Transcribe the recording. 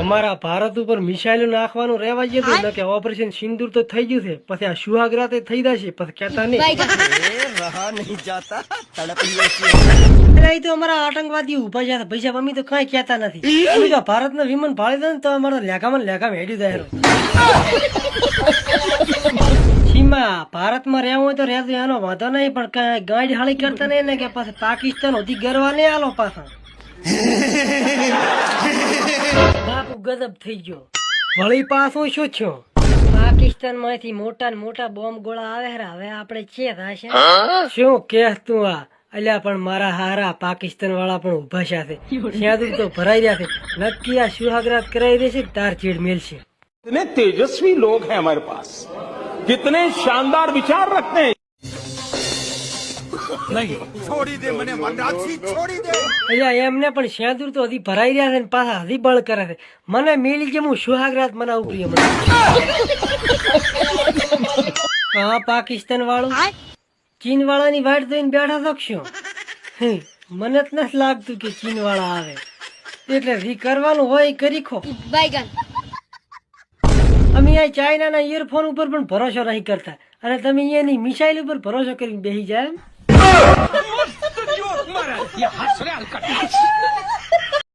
અમારા ભારત ઉપર મિસાઇલો નાખવાનું રહેવા જતું એટલે કે ઓપરેશન સિંદૂર તો થઈ ગયું છે. પછી આ સુહાગરા તે થઈ જશે પછી કહેતા નહીં. અમારા આતંકવાદી ઊભા જતા પૈસા મમ્મી તો કઈ કહેતા નથી. ભારતના વિમાન ભાળી દે તો અમારા લેગામાં લેગામ હેડી જાય સીમા ભારતમાં રહેવું હોય તો રહેતું એનો વાંધો નહીં પણ ગાઈડ હાળી કરતા નહીં ને કે પછી પાકિસ્તાન સુધી ગરવા નહીં આલો પાછા. બાપુ ગજબ થઈ ગયો. વળી પાછો શું છો પાકિસ્તાનમાંથી મોટા મોટા બોમ્બ ગોળા આવે હવે આપણે છે થાશે શું કે તું આ? અલ્યા પણ મારા હારા પાકિસ્તાન વાળા પણ ઊભા સાથે ત્યાં તો ભરાઈ રહ્યા છે. નક્કી આ સુહાગરાત કરાવી દેશે તાર ચીડ મેલશે? તેજસ્વી લોગ હૈ હમારે પાસ કિતને શાનદાર વિચાર રખતે નહીં. છોડી એમને પણ શેદુર તો હજી ભરાઈ રહ્યા છે પાછા હજી બળ કરે છે. મને મેલી કે હું સુહાગરાત મનાવું પ્રિય મને હા પાકિસ્તાન વાળું ચીન વાળાની વાટ જોઈને બેઠા શકશો મને જ નથી લાગતું કે ચીન વાળા આવે. એટલે રી કરવાનું હોય કરી ખો. અમે આ ચાઇનાના ઇયરફોન ઉપર પણ ભરોસો નહીં કરતા. અને તમે એની મિસાઇલ ઉપર ભરોસો કરીને બેસી જાય måste du göra! Jag har så